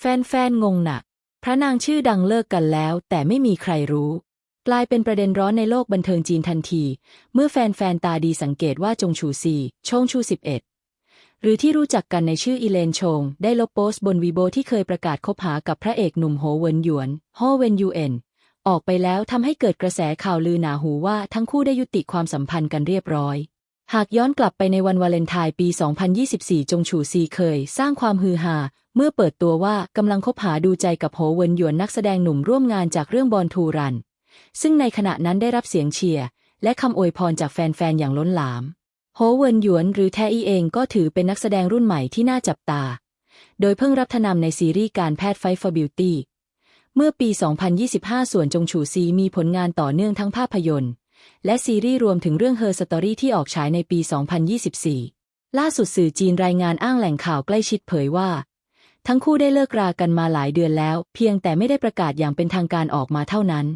แฟนๆ งงหนัก พระนางชื่อดังเลิกกันแล้ว แต่ไม่มีใครรู้ กลายเป็นประเด็นร้อนในโลกบันเทิงจีนทันที เมื่อแฟนๆ ตาดีสังเกตว่าจงชูซีชงชู11 หรือที่รู้จักกันในชื่ออีเลนชง ได้ลบโพสต์บนวีโบที่เคยประกาศคบหากับพระเอกหนุ่มโฮเวินหยวนโฮเวินยูเอ็นออกไปแล้วทำให้เกิดกระแสข่าวลือหนาหูว่าทั้งคู่ได้ยุติความสัมพันธ์กันเรียบร้อย หากย้อนกลับไปในวันวาเลนไทน์ปี 2024 จงฉูซีเคย สร้างความฮือฮาเมื่อเปิดตัวว่ากำลังคบหาดูใจกับโหเวินหยวนนักแสดงหนุ่มร่วมงานจากเรื่องบอลทูรัน ซึ่งในขณะนั้นได้รับเสียงเชียร์และคำอวยพรจากแฟนๆ อย่างล้นหลามโฮเวินหยวนหรือแทอีเองก็ถือเป็นนักแสดงรุ่นใหม่ที่น่าจับตา โดยเพิ่งรับทนำในซีรีส์การแพทย์ไฟฟอร์บิวตี้เมื่อปี 2025 ส่วนจงฉูซีมีผลงานต่อเนื่องทั้งภาพยนตร์ และซีรีส์รวมถึงเรื่อง Her Story ที่ออกฉายในปี 2024 ล่าสุดสื่อจีนรายงานอ้างแหล่งข่าวใกล้ชิดเผยว่า ทั้งคู่ได้เลิกรากันมาหลายเดือนแล้ว เพียงแต่ไม่ได้ประกาศอย่างเป็นทางการออกมาเท่านั้น